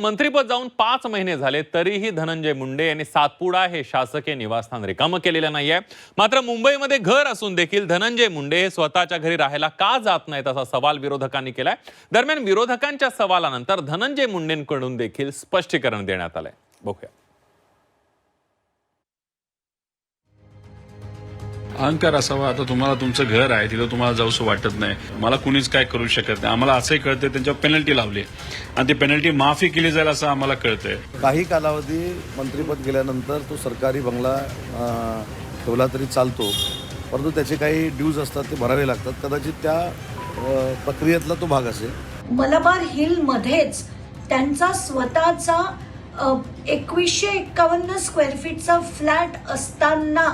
मंत्रीपद जाऊन पाच महिने झाले तरीही धनंजय मुंडे यांनी सातपुडा हे शासकीय निवासस्थान रिकामं केलेलं नाहीये. मात्र मुंबईमध्ये घर असून देखील धनंजय मुंडे हे स्वतःच्या घरी राहायला का जात नाहीत असा सवाल विरोधकांनी केलाय. दरम्यान विरोधकांच्या सवालानंतर धनंजय मुंडेंकडून देखील स्पष्टीकरण देण्यात आलंय. बघूया. अहंकार असावा. आता तुम्हाला तुमचं घर आहे तिथं तुम्हाला जाऊसं वाटत नाही. मला कुणीच काय करू शकत नाही. आम्हाला असंही कळतंय त्यांच्यावर पेनल्टी लावली आणि ती पेनल्टी माफी केली जाईल असं आम्हाला कळतंय. काही कालावधी मंत्रिपद गेल्यानंतर तो सरकारी बंगला ठेवला तरी चालतो. परंतु त्याचे काही ड्यूज असतात ते भरावे लागतात. कदाचित त्या प्रक्रियेतला तो भाग असेल. मलबार हिलमध्येच त्यांचा स्वतःचा एकवीसशे एक्कावन्न स्क्वेअर फीटचा फ्लॅट असताना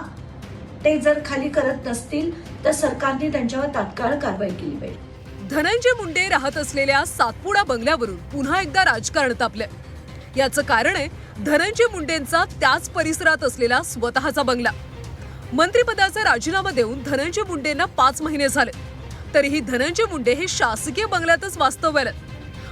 ते जर खाली करत नसतील तर सरकारने त्यांच्यावर तात्काळ कारवाई केली पाहिजे. धनंजय मुंडे राहत असलेल्या सातपुडा बंगल्यावरून पुन्हा एकदा राजकारण तापलंय. याचं कारण आहे धनंजय मुंडेंचा त्याच परिसरात असलेला स्वतःचा बंगला. मंत्रिपदाचा राजीनामा देऊन धनंजय मुंडेंना पाच महिने झाले. तरीही धनंजय मुंडे हे शासकीय बंगल्यातच वास्तव्याला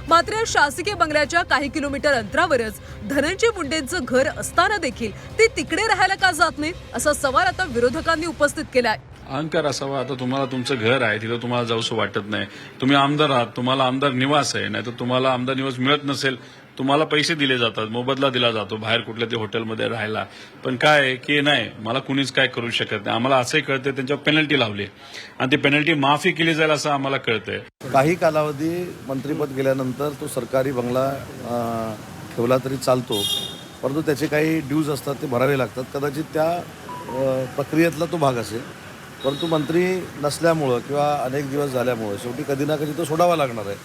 मात्र या शासकीय बंगल्याच्या काही किलोमीटर अंतरावरच धनंजय मुंडेंचं घर असताना देखील ते तिकडे राहायला का जात नाहीत असा सवाल आता विरोधकांनी उपस्थित केलाय. अहंकार असावा आता तुम्हाला तुमचं घर आहे तिथं तुम्हाला जाऊसं वाटत नाही. तुम्ही आमदार आहात तुम्हाला आमदार निवास आहे नाही तर तुम्हाला आमदार निवास मिळत नसेल तुम्हाला पैसे दिले जातात मोबदला दिला जातो बाहेर कुठल्या ते हॉटेलमध्ये राहायला. पण काय की नाही मला कुणीच काय करू शकत नाही. आम्हाला असंही कळतंय त्यांच्यावर पेनल्टी लावली आणि ती पेनल्टी माफी केली जाईल असं आम्हाला कळतंय. काही कालावधी मंत्रीपद गेल्यानंतर तो सरकारी बंगला ठेवला तरी चालतो. परंतु त्याचे काही ड्यूज असतात ते भरावे लागतात. कदाचित त्या प्रक्रियेतला तो भाग असेल. परंतु मंत्री नसल्यामुळं किंवा अनेक दिवस झाल्यामुळं शेवटी कधी ना कधी तो सोडावा लागणार आहे.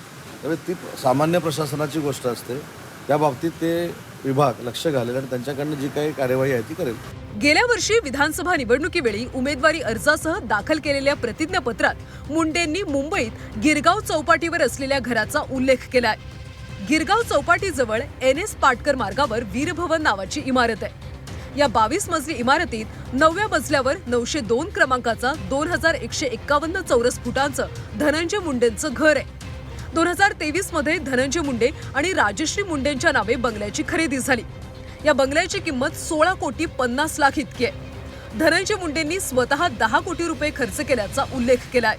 त्यामुळे ती सामान्य प्रशासनाची गोष्ट असते. त्या बाबतीत ते विभाग लक्ष घालेल आणि त्यांच्याकडनं जी काही कार्यवाही आहे ती करेल. गेल्या वर्षी विधानसभा निवडणुकीवेळी उमेदवारी अर्जासह दाखल केलेल्या प्रतिज्ञापत्रात मुंडेंनी मुंबईत गिरगाव चौपाटीवर असलेल्या घराचा उल्लेख केलाय. गिरगाव चौपाटीजवळ एन एस पाटकर मार्गावर वीरभवन नावाची इमारत आहे. या बावीस मजली इमारतीत नवव्या मजल्यावर नऊशे दोन क्रमांकाचा दोन हजार एकशे एक्कावन्न चौरस फुटांचं धनंजय मुंडेंचं घर आहे. दोन हजार तेवीसमध्ये धनंजय मुंडे आणि राजश्री मुंडेंच्या नावे बंगल्याची खरेदी झाली. या बंगल्याची किंमत सोळा कोटी पन्नास लाख इतकी आहे. धनंजय मुंडेंनी स्वतः दहा कोटी रुपये खर्च केल्याचा उल्लेख केलाय.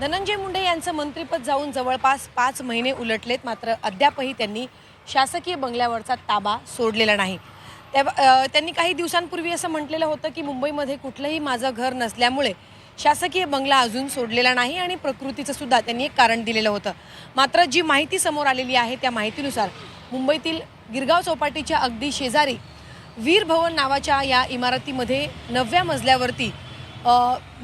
धनंजय मुंडे यांचं मंत्रिपद जाऊन जवळपास पाच महिने उलटलेत मात्र अद्यापही त्यांनी शासकीय बंगल्यावरचा ताबा सोडलेला नाही. त्या त्यांनी काही दिवसांपूर्वी असं म्हटलेलं होतं की मुंबईमध्ये कुठलंही माझं घर नसल्यामुळे शासकीय बंगला अजून सोडलेला नाही आणि प्रकृतीचं सुद्धा त्यांनी एक कारण दिलेलं होतं. मात्र जी माहिती समोर आलेली आहे त्या माहितीनुसार मुंबईतील गिरगाव चौपाटीच्या अगदी शेजारी वीर भवन नावाच्या या इमारतीमध्ये नवव्या मजल्यावरती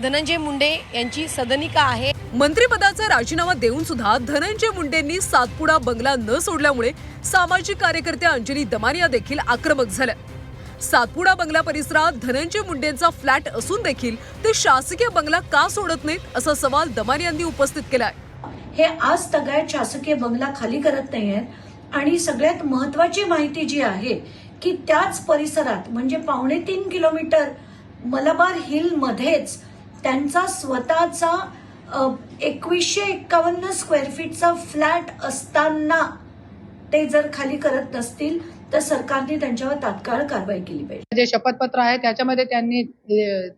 धनंजय मुंडे यांची सदनिका आहे. मंत्रिपदाचा राजीनामा देऊन सुद्धा धनंजय मुंडेंनी सातपुडा बंगला न सोडल्यामुळे सामाजिक कार्यकर्त्या अंजली दमानिया देखील आक्रमक झाल्या. सातपुडा बंगला परिसरात धनंजय मुंडेंचा फ्लॅट असून देखील ते शासकीय बंगला का सोडत नाहीत असा सवाल दमानियांनी उपस्थित केलाय. हे आज तगायत शासकीय बंगला खाली करत नाही आहेत आणि सगळ्यात महत्वाची माहिती जी आहे की त्याच परिसरात म्हणजे पावणे तीन किलोमीटर मलबार हिलमध्येच त्यांचा स्वतःचा एकवीसशे एक्कावन्न स्क्वेअर फीटचा फ्लॅट असताना ते जर खाली करत नसतील तर सरकारने त्यांच्यावर तात्काळ कारवाई केली पाहिजे. जे शपथपत्र आहे त्याच्यामध्ये त्यांनी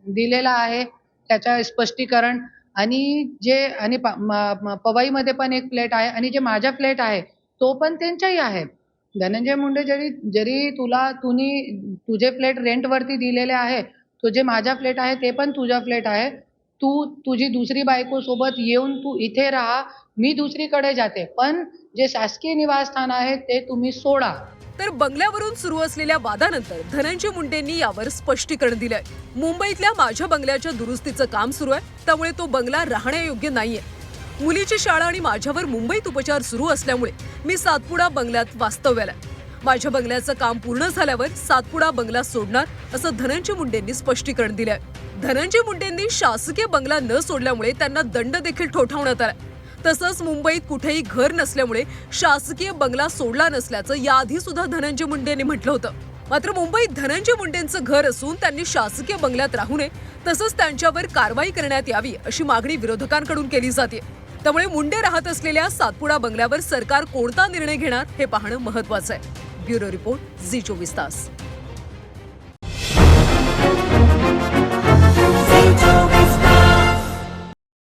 दिलेलं आहे त्याचं स्पष्टीकरण. आणि जे आणि प- पवईमध्ये पण एक फ्लॅट आहे आणि जे माझा फ्लॅट आहे तो पण त्यांच्याही आहे. धनंजय मुंडे जरी जरी तुला तुम्ही तुझे फ्लॅट रेंटवरती दिलेले आहे तो जे माझा फ्लॅट आहे ते पण तुझा फ्लॅट आहे. तू तुझी दुसरी बायको सोबत येऊन तू इथे राहा मी दुसरीकडे जाते. पण जे शासकीय निवासस्थान आहे ते तुम्ही सोडा. तर बंगल्यावरून सुरू असलेल्या वादानंतर धनंजय मुंडेंनी यावर स्पष्टीकरण दिलंय. मुंबईतल्या माझ्या बंगल्याच्या दुरुस्तीचं काम सुरू आहे त्यामुळे तो बंगला राहण्यायोग्य नाहीये. मुलीची शाळा आणि माझ्यावर मुंबईत उपचार सुरू असल्यामुळे मी सातपुडा बंगल्यात वास्तव्याला आहे. माझ्या बंगल्याचं काम पूर्ण झाल्यावर सातपुडा बंगला सोडणार असं धनंजय मुंडेंनी स्पष्टीकरण दिलंय. धनंजय मुंडेंनी शासकीय बंगला न सोडल्यामुळे त्यांना दंड देखील ठोठावण्यात आला तसंच मुंबईत कुठेही घर नसल्यामुळे शासकीय बंगला सोडला नसल्याचं याआधी सुद्धा धनंजय मुंडेंनी म्हटलं होतं. मात्र मुंबईत धनंजय मुंडेंचं घर असून त्यांनी शासकीय बंगल्यात राहू नये तसंच त्यांच्यावर कारवाई करण्यात यावी अशी मागणी विरोधकांकडून केली जाते. त्यामुळे मुंडे राहत असलेल्या सातपुडा बंगल्यावर सरकार कोणता निर्णय घेणार हे पाहणं महत्वाचं आहे. ब्युरो रिपोर्ट झी चोवीस तास.